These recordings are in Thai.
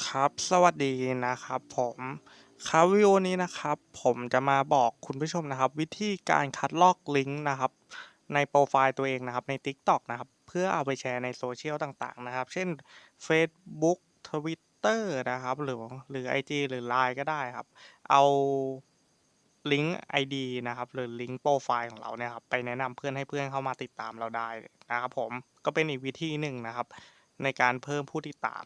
ครับสวัสดีนะครับผมครับวิดีโอนี้นะครับ ผมจะมาบอกคุณผู้ชมนะครับ วิธีการคัดลอกลิงก์นะครับ ในโปรไฟล์ตัวเองนะครับใน TikTok นะครับ เพื่อเอาไปแชร์ในโซเชียลต่างๆนะครับ เช่น Facebook Twitter นะครับ หรือหรือ IG หรือ LINE ก็ได้ครับ เอาลิงก์ ID นะครับ หรือลิงก์โปรไฟล์ของเราเนี่ยครับไปแนะนำเพื่อนให้เพื่อนเข้ามาติดตามเราได้นะครับ ผมก็เป็นอีกวิธีหนึ่งนะครับ ในการเพิ่มผู้ติดตาม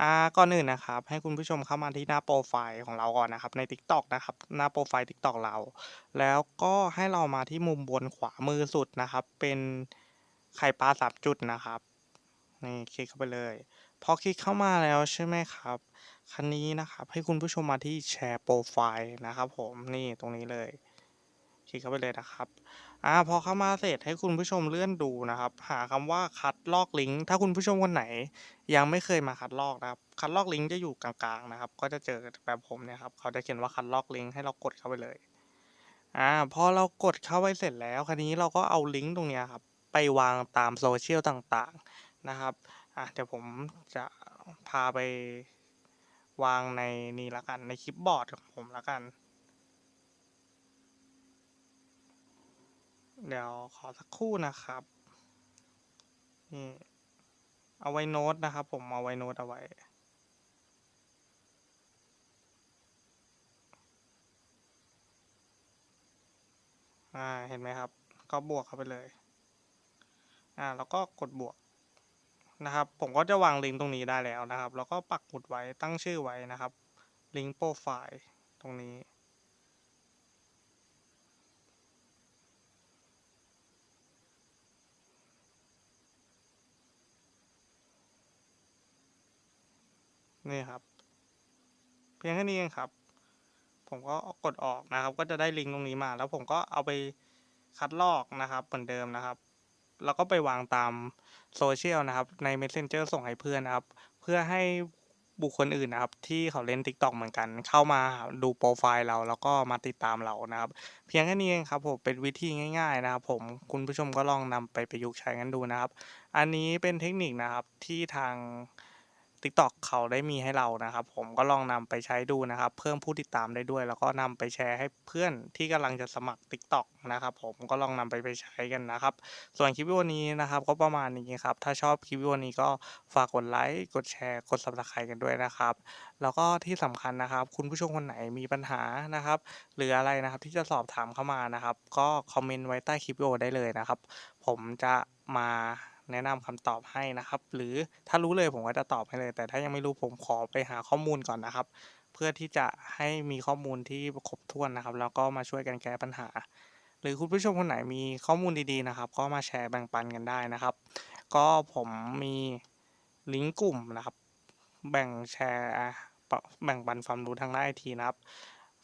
อ่าก่อนอื่นนะครับ ให้คุณผู้ชมเข้ามาที่หน้าโปรไฟล์ของเราก่อนนะครับใน TikTok นะครับหน้าโปรไฟล์ TikTok เรา แล้วก็ให้เรามาที่มุมบนขวามือสุดนะครับ เป็นไข่ปลาสามจุดนะครับนี่คลิกเข้าไปเลยพอคลิกเข้ามาแล้วใช่ไหมครับคันนี้นะครับให้คุณผู้ชมมาที่แชร์โปรไฟล์นะครับผมนี่ตรงนี้เลย คลิกเข้าไปเลยนะครับอ่าพอเข้ามาเสร็จให้คุณผู้ชมเลื่อนดูนะครับ หาคำว่าคัดลอกลิงก์ถ้าคุณผู้ชมคนไหน ยังไม่เคยมาคัดลอกนะครับ คัดลอกลิงก์จะอยู่กลางๆนะครับ ก็จะเจอแบบผมเนี่ยครับเขาจะเขียนว่าคัดลอกลิงก์ให้เรากดเข้าไปเลยอ่าพอเรากดเข้าไปเสร็จแล้วคราวนี้เราก็เอาลิงก์ตรงเนี้ยครับไปวางตามโซเชียลต่างๆนะครับอะเดี๋ยวผมจะพาไปวางในนี่ละกันในคลิปบอร์ดของผมละกัน เดี๋ยวขอสักครู่นะครับ นี่ เอาไว้โน้ตนะครับ ผมเอาไว้โน้ตเอาไว้ อ่า เห็นไหมครับ ก็บวกเข้าไปเลย อ่า แล้วก็กดบวกนะครับ ผมก็จะวางลิงก์ตรงนี้ได้แล้วนะครับ แล้วก็ปักหมุดไว้ตั้งชื่อไว้นะครับ ลิงก์โปรไฟล์ตรงนี้ นี่ครับ เพียงแค่นี้เองครับ ผมก็กดออกนะครับ ก็จะได้ลิงก์ตรงนี้มา แล้วผมก็เอาไปคัดลอกนะครับ เหมือนเดิมนะครับ แล้วก็ไปวางตามโซเชียลนะครับ ใน Messenger ส่งให้เพื่อนนะครับ เพื่อให้บุคคลอื่นนะครับ ที่เขาเล่น TikTok เหมือนกัน เข้ามาดูโปรไฟล์เราแล้วก็มาติดตามเรานะครับ เพียงแค่นี้เองครับผมเป็นวิธีง่าย ๆ นะครับ ผมคุณผู้ชมก็ลองนำไปประยุกต์ใช้กันดูนะครับ อันนี้เป็นเทคนิคนะครับที่ทาง TikTok เขาได้มีให้เรานะครับ ผมก็ลองนำไปใช้ดูนะครับ เพิ่มผู้ติดตามได้ด้วย แล้วก็นำไปแชร์ให้เพื่อนที่กำลังจะสมัคร TikTok นะครับ ผมก็ลองนำไปไปใช้กันนะครับ ส่วนคลิปวิดีโอนี้นะครับ ก็ประมาณนี้ครับ ถ้าชอบคลิปวิดีโอนี้ก็ฝากกดไลค์กดแชร์กด Subscribe กันด้วยนะครับ แล้วก็ที่สำคัญนะครับ คุณผู้ชมคนไหนมีปัญหานะครับ หรืออะไรนะครับที่จะสอบถามเข้ามานะครับ ก็คอมเมนต์ไว้ใต้คลิปวิดีโอได้เลยนะครับ ผมจะมา แนะนำคำตอบให้นะครับ หรือถ้ารู้เลยผมก็จะตอบให้เลย แต่ถ้ายังไม่รู้ผมขอไปหาข้อมูลก่อนนะครับ เพื่อที่จะให้มีข้อมูลที่ครบถ้วนนะครับ แล้วก็มาช่วยกันแก้ปัญหา หรือคุณผู้ชมคนไหนมีข้อมูลดีๆนะครับ ก็มาแชร์แบ่งปันกันได้นะครับ ก็ผมมีลิงก์กลุ่มนะครับ แบ่งแชร์แบ่งปันความรู้ทางด้านไอทีนะครับ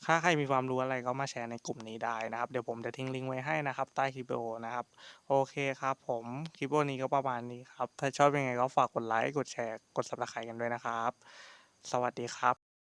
ถ้าใครมีความรู้อะไรก็มาแชร์ในกลุ่มนี้ได้นะครับ เดี๋ยวผมจะทิ้งลิงก์ไว้ให้นะครับ ใต้คลิปวิดีโอนะครับ โอเคครับผมคลิปวิดีโอนี้ก็ประมาณนี้ครับ ถ้าชอบยังไงก็ฝากกดไลค์ กดแชร์ กด Subscribe กันด้วยนะครับ สวัสดีครับ